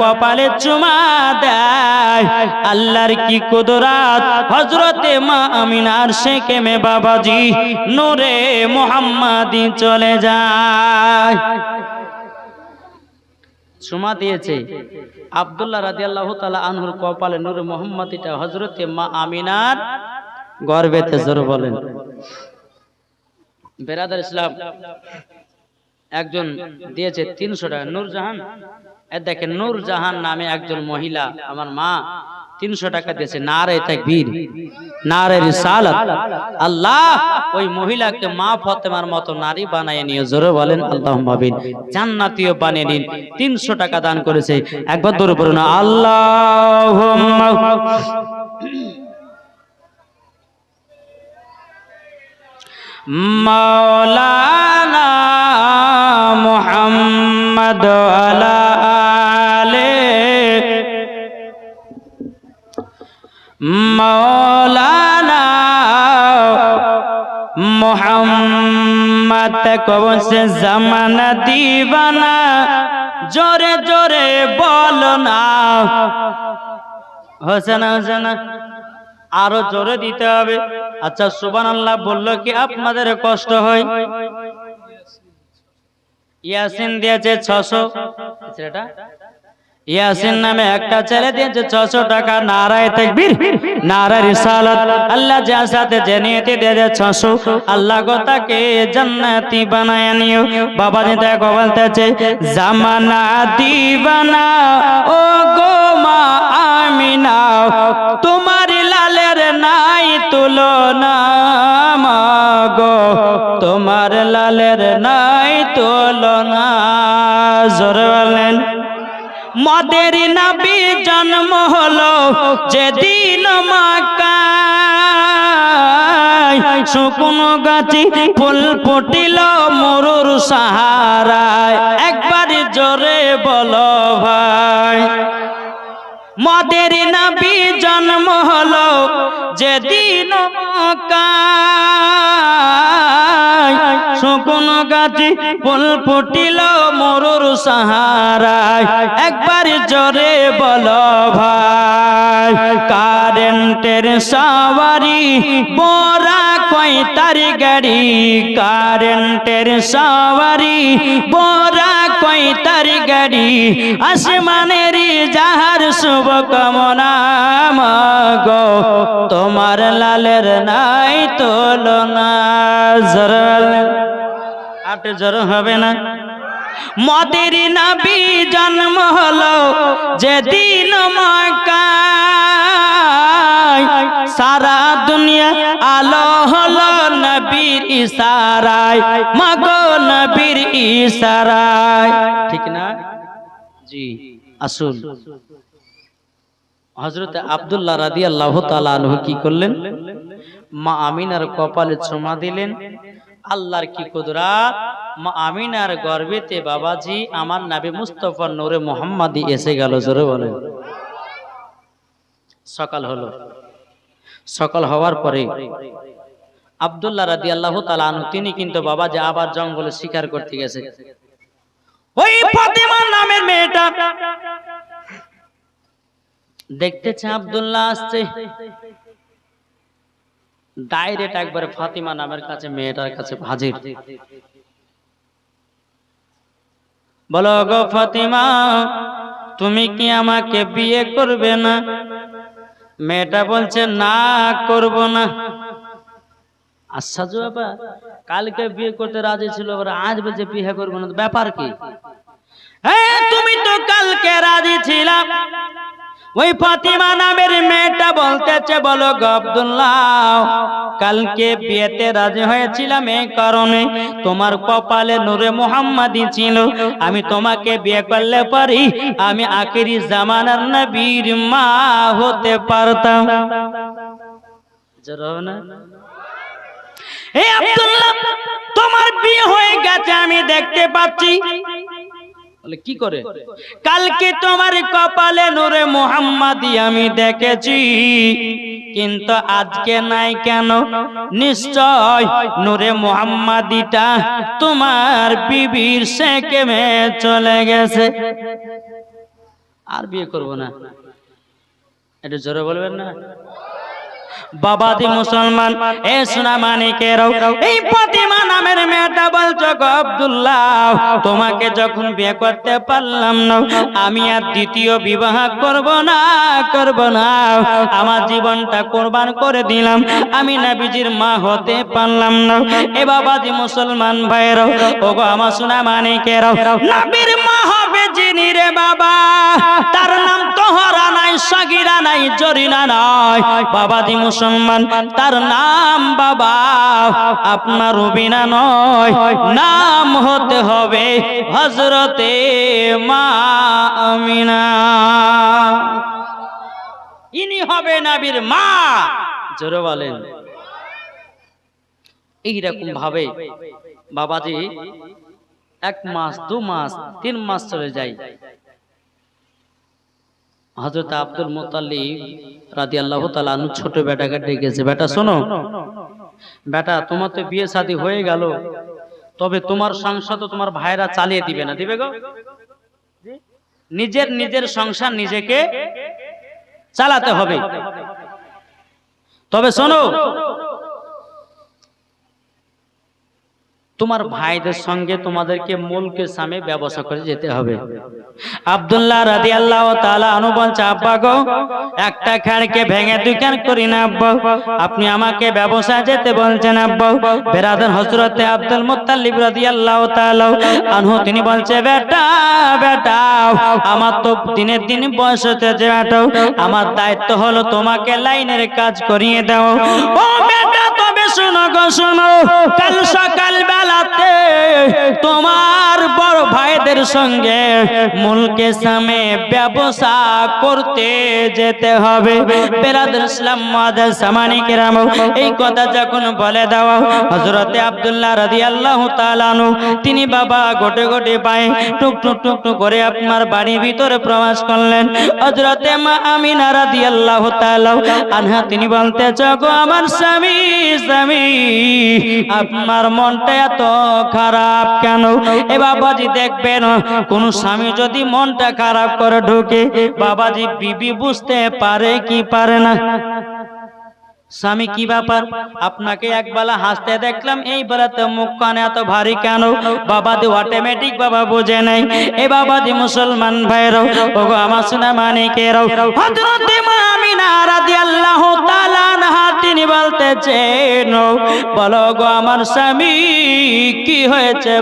কপালে চুমা দেয়। আল্লাহর কি কুদরাত? হজরতে মা আমিনার শেখেমে বাবাজি নূরে মোহাম্মদি চলে যায়। চুমা দিয়েছে। আব্দুল্লাহ রাদিয়াল্লাহু তাআলা আনহুর কপালে নূরে মোহাম্মদিটা হজরতে মা আমিনার গর্বেতে জোর বলেন। বেরাদার ইসলাম একজন দিয়েছে তিনশো টাকা নূরজাহান দেখেন নূরজাহান নামে একজন মহিলা, আমার মা, তিনশো টাকা দিয়েছে, নারে তাকবীর, নারে রিসালাত, আল্লাহ, ওই মহিলাকে মা ফতেমার মতো নারী বানায় নিয়ে জোরে বলেন আল্লাহ মাবিন জান্নাতীয় বানিয়ে নিন, তিনশো টাকা দান করেছে, একবার দূরে পড়ুন আল্লাহ মাওলা محمد وعلى آله مولانا মোহাম্মদ কবন সে জামানা দিবানা জোরে জোরে বল না হোসেনা হোসেনা আরো জোরে দিতে হবে আচ্ছা সুবান আল্লাহ বললো কি আপনাদের কষ্ট হয় ইয়াসিন দিয়েছে ছশো। সেটা ইয়াসিন নামে একটা ছেলে দিয়েছে ছশো টাকা। নারায় তাকবীর, নারায় রিসালাত। আল্লাহ যার সাথে যে দিয়েছে ছশো। আল্লাহ গো তাকে জান্নাতি বানায় নিও। বাবা জি দেখো বলতেছে, জামানা দিবানা ও গো মা আমিনা, তোমার লালের নাই তুলনা গো, তোমার লালের নাই মদের নবী জন্ম হলো যেদিন মাকায়। শুকনো গাছি ফুল ফুটিল মরুর সাহারায়। একবার জোরে বলো ভাই। মদের নবী জন্ম হলো যেদিন মক্কায় শুকনো গাছি ফুল ফুটিল মরুর সাহারায়। একবার জোরে বল ভাই, কারেন্টের সাওয়ারি বড়া কই তার গাড়ি। কারেন্টের সাওয়ারি বড়া কই তার গাড়ি। আসমানের যাহার শুভ কামনা গো তোমার লালের নাই তুলনা জর আটে জর হবে না। মদের নবী জন্ম হলো যেদিন মক্কায়। সারা দুনিয়া আলো হলো নবীর ইশারায়, মাগো নবীর ইশারায়। ঠিক না? জি, আসুন। হজরত আব্দুল্লাহ রাদি আল্লাহ আনহু কি করলেন? মা আমিনার কপালে চুমা দিলেন। আল্লাহর কি কুদরাত আমিনার গর্বেতে বাবাজি, আমার নাবি মুস্তফা নূরে মোহাম্মদী এসে গেল, জোরে বলেন। সকাল হলো। সকাল হওয়ার পরে আব্দুল্লাহ রাদি আল্লাহ আনহু, তিনি কিন্তু বাবাজি আবার জঙ্গলে শিকার করতে গেছে। দেখতেছে আব্দুল্লাহ আসছে। ডাইরেক্ট একবার ফাতিমা নামের কাছে, মেয়েটার কাছে হাজির। বলো গো ফাতিমা, তুমি কি আমাকে বিয়ে করবে না? মেয়েটা বলছে, না, করব না। আচ্ছা বাবা কালকে বিয়ে করতে রাজি ছিল আজ বলছে বিয়ে করব না। ব্যাপার কি? হ্যাঁ তুমি তো কালকে রাজি ছিলাম ওই ফাতিমা নামের মেয়েটা বলতেছে, বলো গবদুল্লাহ কালকে বিয়েতে রাজি হয়েছিলাম এই কারণে তোমার কপালে নূরে মোহাম্মদী ছিল। আমি তোমাকে বিয়ে করলে পারি, আমি আখেরি জামানার নবীর মা হতে পারতাম। জোর না? এ আব্দুল্লাহ, তোমার বিয়ে হয়ে গেছে, আমি দেখতে পাচ্ছি। বলে কি করে? কালকে তোমার কপালে নূরে মোহাম্মদি আমি দেখেছি কিন্তু আজকে নাই কেন? নিশ্চয় নূরে মোহাম্মদিটা তোমার বিবির সেকেমে চলে গেছে। আর বিয়ে করব না। একটু জোরে বলবেন না? বাবাদি মুসলমান, এ সোনা মানিকেরাও এই ফাতিমা নামের মেয়েটা বলছো গো আব্দুল্লাহ, তোমাকে যখন বিয়ে করতে পারলাম না, আমি আর দ্বিতীয় বিবাহ করব না করব না। আমার জীবনটা কোরবান করে দিলাম, আমি নবীজির মা হতে পারলাম না। এ বাবাদি মুসলমান ভাইরাও ও গো আমার সোনা মানিকেরাও, নবীর মা হবে যিনি রে বাবা। তার নাম তোহরা নাই, সাগিরা নাই, জরিনা নাই। বাবাদি মুসলমান, তার নাম বাবা আপনার রবিনা নয়। নাম হতে হবে হজরতে মা আমিনা। ইনি হবে নাবির মা। জোরে বলেন। এইরকম ভাবে বাবাজি এক মাস, দু মাস, তিন মাস চলে যায়। হজরত আব্দুল মোতাল্লিব রাদি আল্লাহ তালু ছোট বেটাকে ডেকেছে, বেটা, শোনো, বেটা, তোমার তো বিয়ে শাদী হয়ে গেল, তবে তোমার সংসার তো তোমার ভাইরা চালিয়ে দিবে না। দিবে গো? নিজের নিজের সংসার নিজেকে চালাতে হবে। তবে শোনো তোমার ভাইদের সঙ্গে তোমাদেরকে মূলকে সামে ব্যবসা করে যেতে হবে। আব্দুল্লাহ রাদি আল্লাহ তালা বলছে আব্বা গো একটা খাড়কে ভেঙে দুখান করি না আব্বা। আপনি আমাকে ব্যবসা যেতে বলছেন আব্বা। বেরাদান হজরতে আব্দুল মুত্তালিব রাদি আল্লাহ তালা আনহু তিনি বলছে বেটা বেটা আমার তো দিনের দিন বয়স হচ্ছে বেটা আমার দায়িত্ব হলো তোমাকে লাইনের কাজ করিয়ে দাও। ও বেটা শোনো গো, শোনো। কাল সকাল বেলাতে তোমার বড় ভাইদের সঙ্গে মুলকে সামে ব্যবসা করতে যেতে হবে। এই কথা যখন বলে দেওয়া হজরতে আব্দুল্লাহ রাদিয়াল্লাহু তাআলা আনহু, তিনি বাবা গোটে গোটে পায়ে টুক টুক টুক টুক করে আপনার বাড়ির ভিতরে প্রবেশ করলেন। হজরতে মা আমিনা রাদিয়াল্লাহু তাআলা আনহা, তিনি বলতে গো, আমার স্বামী স্বামী আপনার মনটা এত খারাপ কেন? এ বাবাজি দেখবেন কোন স্বামী যদি মনটা খারাপ করে ঢোকে, বাবাজি বিবি বুঝতে পারে কি পারে না। স্বামী কি ব্যাপার? আপনাকে একবেলা হাসতে দেখলাম, এই বেলাতে মুখ কানে এত ভারী কেন? বাবাদি অটোমেটিক বাবা বুঝে নাই। এ বাবাদি মুসলমান ভাইরাও ওগো আমার সোনা মানিকেরাও হযরতে মা আমিনা রাদিয়াল্লাহু তাআলা আনহা বলতেছেন বলো গো, আমার স্বামী কি হয়েছে?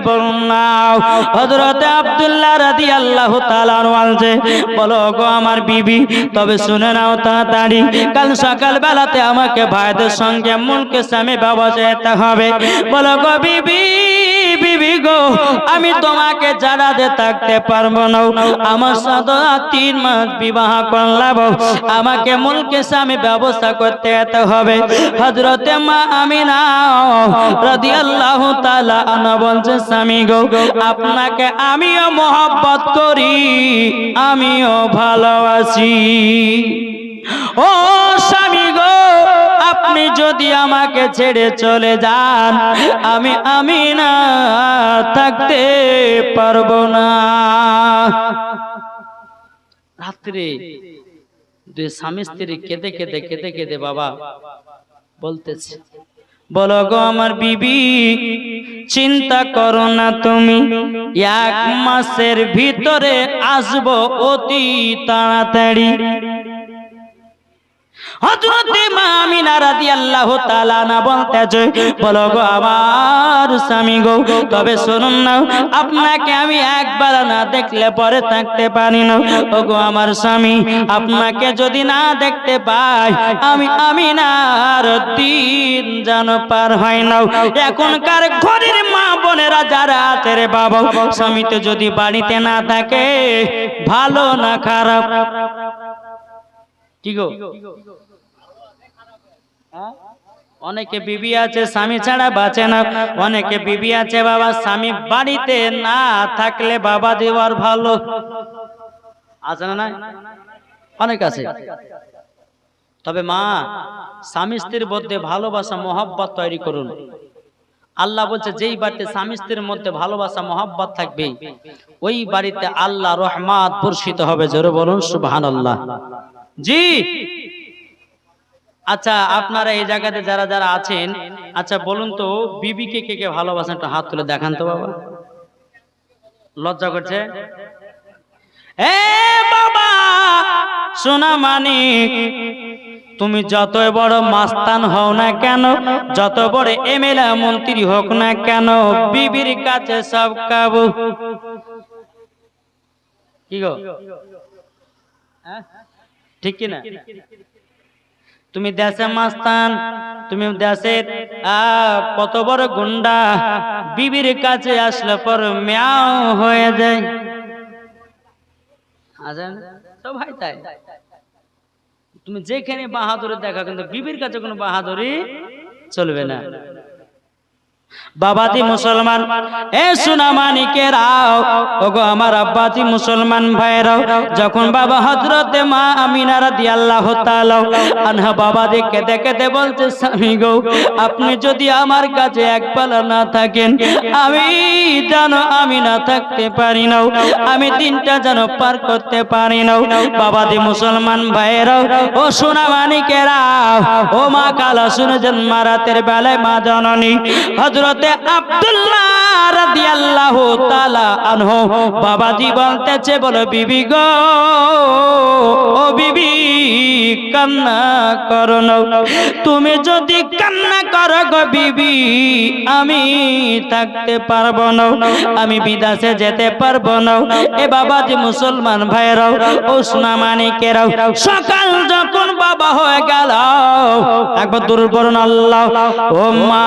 তাআলা বলছে, বলো গো, আমার বিবি, তবে শুনে নাও তাড়াতাড়ি। কাল আমাকে ভাইদের সঙ্গে মুলকে স্বামী বাবা যেতে হবে। বলো গো, বিবি বিবি গো, আমি তোমাকে জানাতে থাকতে পারব না। আমার সাথে তিন মাস বিবাহ করলাম। আমাকে মুলকে স্বামী ব্যবস্থা করতে হবে। মা আমি না রাদিয়াল্লাহু তাআলা আনা বলছে, স্বামী গো, আপনাকে আমিও মোহব্বত করি, আমিও ভালোবাসি। ও স্বামী গো, আপনি যদি আমাকে ছেড়ে চলে যান, আমি আমি না থাকতে পারব না। রাত্রে দুই স্বামী স্ত্রী কেঁদে কেঁদে কেঁদে কেঁদে, বাবা বলতেছে। বলো গো আমার বিবি, চিন্তা করো না তুমি। এক মাসের ভিতরে আসব অতি তাড়াতাড়ি। হযরতে মা আমিনা রাদিয়াল্লাহু তাআলা না বলতেছে, বলো গো আমার স্বামী গো, তবে শুনুন না, আপনাকে আমি একবার না দেখলে পরে থাকতে পারি না। ও গো আমার স্বামী, আপনাকে যদি না দেখতে পাই, আমি আমিনার দিন যেন পার হয় না। এখনকার ঘরের মা বোনেরা যারা আছে রে বাবা স্বামী তো যদি বাড়িতে না থাকে, ভালো না খারাপ। কি গো? অনেকে বিবি আছে, স্বামী ছাড়া বাঁচে না। অনেকে বিবি আছে, বাবা, স্বামী বাড়িতে না থাকলে বাবা দেওয়ার ভালো। আছে না? অনেক আছে। তবে মা, স্বামী স্ত্রীর মধ্যে ভালোবাসা, মহব্বত তৈরি করুন। আল্লাহ বলছে, যেই বাড়িতে স্বামী স্ত্রীর মধ্যে ভালোবাসা, মহাব্বত থাকবে, ওই বাড়িতে আল্লাহ রহমাত বর্ষিত হবে। জোরে বলুন সুবহান আল্লাহ জি। আচ্ছা আপনারা এই জায়গাতে যারা যারা আছেন আচ্ছা বলুন তো বিবিকে কে কে ভালোবাসেন একটা হাত তুলে দেখান তো বাবা। লজ্জা করছে? এ বাবা সোনা মানিক তুমি যতই বড় মাস্তান হও না কেন যত বড় এমএলএ মন্ত্রী হোক না কেন বিবির কাছে সব কাবু। কি গো? হ্যাঁ? ঠিক কি না তুমি দেশে মাস্তান, তুমি দেশের কত বড় গুন্ডা। বিবির কাছে আসলে পর ম্যাও হয়ে যায়। সবাই তাই। তুমি যেখানে বাহাদুরি দেখা কিন্তু বিবির কাছে কোনো বাহাদুরি চলবে না। বাবাজি মুসলমান। এ সুনামানিকেরাও ওগো আমার আব্বাজি মুসলমান ভাইরাও। যখন বাবা হযরতে মা আমিনা রাদিয়াল্লাহু তাআলা আনহা বাবাজি কেঁদে কেঁদে বলছে স্বামী গো আপনি যদি আমার কাছে এক পালা না থাকেন আমি জানো আমি না থাকতে পারি না। আমি দিনটা যেন পার করতে পারি না। বাবাজি মুসলমান ভাইরাও ও সোনামানিকেরাও ও মা কালা শুনেছেন মারাতের বেলায় মা জননী হযরতে আব্দুল্লাহ রাদিয়াল্লাহু তাআলা আনহু বাবাজি বলতেছে বলো বিবি গো ও বিবি কান্না করো তুমি যদি কান্না করো গো বিবি, আমি থাকতে পারব না আমি বিদেশে যেতে পারব না এ বাবাজি মুসলমান ভাইরাও ওসনা মানিকেরাও, সকাল যখন বাবা হয়ে গেল, একবার দুর্বরণ আল্লাহ, ও মা